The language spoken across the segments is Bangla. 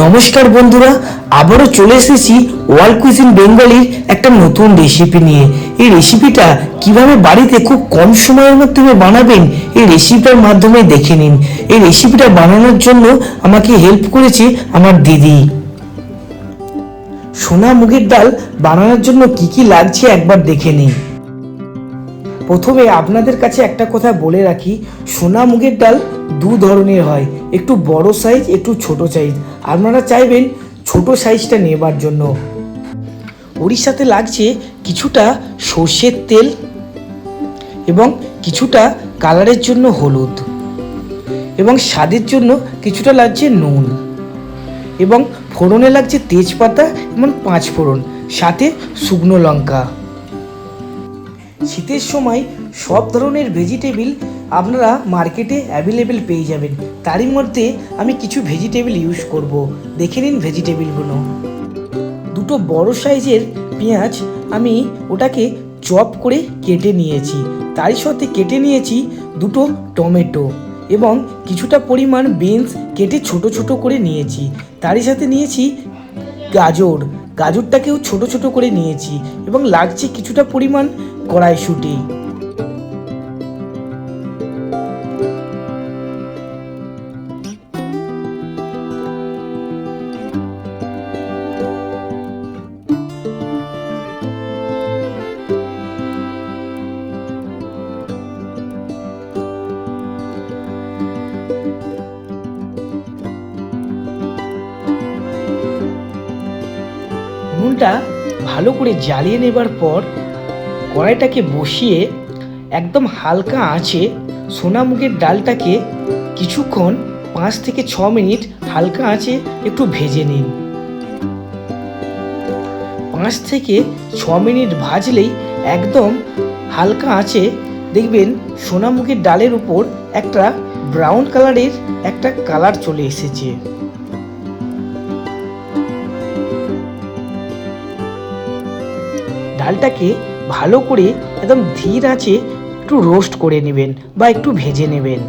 নমস্কার বন্ধুরা, আবারও চলে এসেছি ওয়ার্ল্ড কুইজিন বেঙ্গলির একটা নতুন রেসিপি নিয়ে। এই রেসিপিটা কীভাবে বাড়িতে খুব কম সময়ের মাধ্যমে বানাবেন, এই রেসিপিটার মাধ্যমে দেখে নিন। এই রেসিপিটা বানানোর জন্য আমাকে হেল্প করেছে আমার দিদি। সোনা মুগের ডাল বানানোর জন্য কি কি লাগছে একবার দেখে নিন। প্রথমে আপনাদের কাছে একটা কথা বলে রাখি, সোনা মুগের ডাল দু ধরনের হয়, একটু বড় সাইজ একটু ছোট সাইজ আপনারা চাইবেন ছোট সাইজটা নেবার জন্য। ওড়িশাতে লাগছে কিছুটা সর্ষের তেল এবং কিছুটা কালারের জন্য হলুদ এবং স্বাদের জন্য কিছুটা লাগছে নুন এবং ফোড়নে লাগছে তেজপাতা এবং পাঁচ ফোড়ন সাথে শুকনো লঙ্কা। শীতের সময় সব ধরনের ভেজিটেবিল আপনারা মার্কেটে অ্যাভেলেবেল পেয়ে যাবেন। তারই মধ্যে আমি কিছু ভেজিটেবিল ইউজ করব। দেখে নিন ভেজিটেবিলগুলো দুটো বড় সাইজের পেঁয়াজ আমি ওটাকে চপ করে কেটে নিয়েছি। তারই সাথে কেটে নিয়েছি দুটো টমেটো এবং কিছুটা পরিমাণ বিনস কেটে ছোট ছোট করে নিয়েছি। তারই সাথে নিয়েছি গাজর। গাজরটাকেও ছোট ছোট করে নিয়েছি এবং লাগছে কিছুটা পরিমাণ কড়াইশুঁটি নুনটা ভালো করে জ্বালিয়ে নেবার পর কড়াইটাকে বসিয়ে একদম হালকা আঁচে সোনামুগের ডালটাকে কিছুক্ষণ পাঁচ থেকে ছ মিনিট হালকা আঁচে একটু ভেজে নিন। পাঁচ থেকে ছ মিনিট ভাজলেই একদম হালকা আঁচে দেখবেন সোনামুগের ডালের উপর একটা ব্রাউন কালারের একটা কালার চলে এসেছে। ডালটাকে ভালো করে একদম ধীর আঁচে একটু রোস্ট করে নেবেন বা একটু ভেজে নেবেন।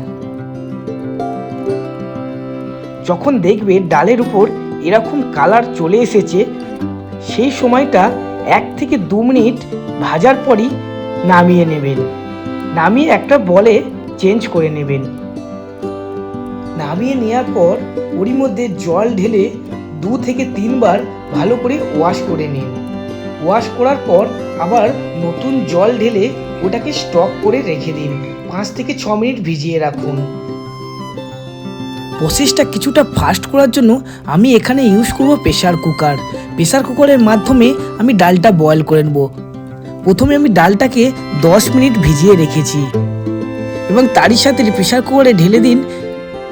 যখন দেখবে ডালের উপর এরকম কালার চলে এসেছে, সেই সময়টা এক থেকে দু মিনিট ভাজার পরই নামিয়ে নেবেন। নামিয়ে একটা বলে চেঞ্জ করে নেবেন। নামিয়ে নেওয়ার পর ওরই মধ্যে জল ঢেলে দু থেকে তিনবার ভালো করে ওয়াশ করে নিন। ওয়াশ করার পর আবার নতুন জল ঢেলে ওটাকে স্টক করে রেখে দিন। পাঁচ থেকে ছ মিনিট ভিজিয়ে রাখুন। প্রসেসটা কিছুটা ফাস্ট করার জন্য আমি এখানে ইউজ করব প্রেশার কুকার প্রেশার কুকারের মাধ্যমে আমি ডালটা বয়েল করে নেব। প্রথমে আমি ডালটাকে দশ মিনিট ভিজিয়ে রেখেছি। এবং তারই সাথে প্রেশার কুকারে ঢেলে দিন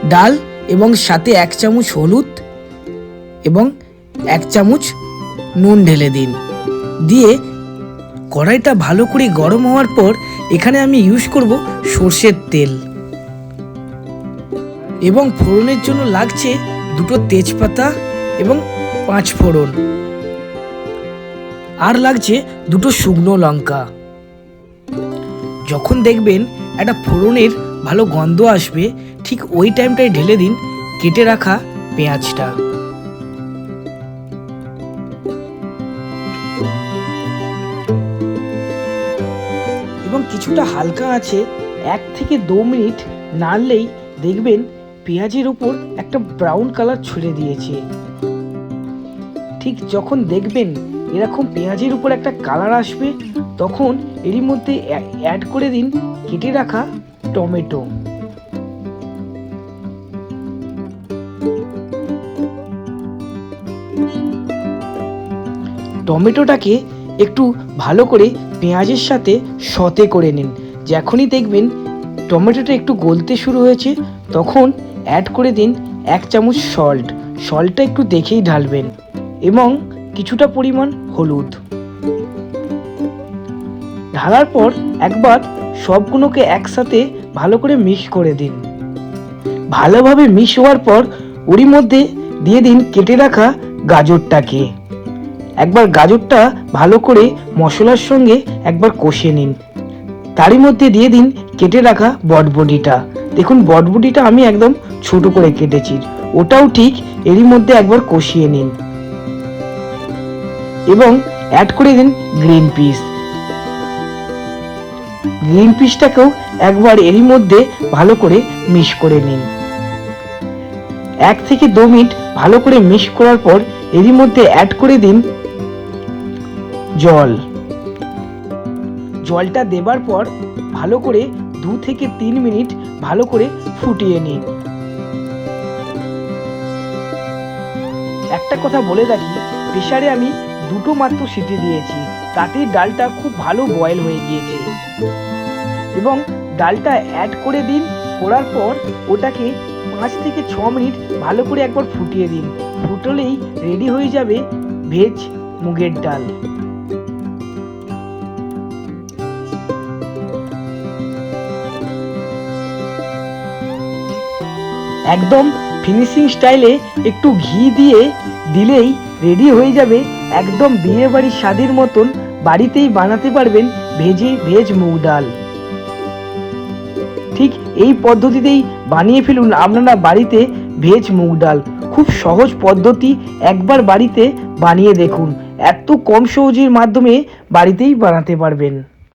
ডাল এবং সাথে এক চামচ হলুদ এবং এক চামচ নুন ঢেলে দিন। দিয়ে কড়াইটা ভালো করে গরম হওয়ার পর এখানে আমি ইউজ করব সর্ষের তেল। এবং ফোড়নের জন্য লাগছে দুটো তেজপাতা এবং পাঁচ ফোড়ন। আর লাগছে দুটো শুকনো লঙ্কা। যখন দেখবেন একটা ফোড়নের ভালো গন্ধ আসবে, ঠিক ওই টাইমটায় ঢেলে দিন, কেটে রাখা পেঁয়াজটা। কিছুটা হালকা আছে, এক থেকে দু মিনিট নাড়লেই দেখবেন পেঁয়াজের উপর একটা ব্রাউন কালার ছুড়ে দিয়েছে। ঠিক যখন দেখবেন এরকম পেঁয়াজের উপর একটা কালার আসবে, তখন এরই মধ্যে অ্যাড করে দিন কেটে রাখা টমেটো। টমেটোটাকে একটু ভালো করে পেঁয়াজের সাথে সতে করে নিন। যখনই দেখবেন টমেটোটা একটু গলতে শুরু হয়েছে, তখন অ্যাড করে দিন এক চামচ সল্ট সল্টটা একটু দেখেই ঢালবেন এবং কিছুটা পরিমাণ হলুদ। ঢালার পর একবার সবগুলোকে একসাথে ভালো করে মিক্স করে দিন। ভালোভাবে মিক্স হওয়ার পর ওরই মধ্যে দিয়ে দিন কেটে রাখা গাজরটাকে। একবার গাজরটা ভালো করে মশলার সঙ্গে একবার কষিয়ে নিন। তারই মধ্যে দিয়ে দিন কেটে রাখা বটবডিটা দেখুন বটবডিটা আমি একদম ছোট করে কেটেছি। ওটাও ঠিক এরই মধ্যে একবার কষিয়ে নিন। এবং অ্যাড করে দিন গ্রিন পিস গ্রিন পিসটাকেও একবার এরই মধ্যে ভালো করে মিশ করে নিন। এক থেকে দু মিনিট ভালো করে মিক্স করার পর এরই মধ্যে অ্যাড করে দিন জল। জলটা দেবার পর ভালো করে দু থেকে তিন মিনিট ভালো করে ফুটিয়ে নিন একটা কথা বলে রাখি প্রেশারে আমি দুটো মাত্র সিটি দিয়েছি তাতেই ডালটা খুব ভালো বয়েল হয়ে গিয়েছে। এবং ডালটা অ্যাড করে দিন, করার পর ওটাকে পাঁচ থেকে ছ মিনিট ভালো করে একবার ফুটিয়ে দিন। ফুটলেই রেডি হয়ে যাবে ভেজ মুগের ডাল। একদম ফিনিশিং স্টাইলে একটু ঘি দিয়ে দিলেই রেডি হয়ে যাবে। একদম বিয়ে বাড়ির স্বাদের মতন বাড়িতেই বানাতে পারবেন ভেজে ভেজ মুগ ডাল। ঠিক এই পদ্ধতিতেই বানিয়ে ফেলুন আপনারা বাড়িতে ভেজ মুগ ডাল। খুব সহজ পদ্ধতি একবার বাড়িতে বানিয়ে দেখুন। এত কম সহজের মাধ্যমে বাড়িতেই বানাতে পারবেন।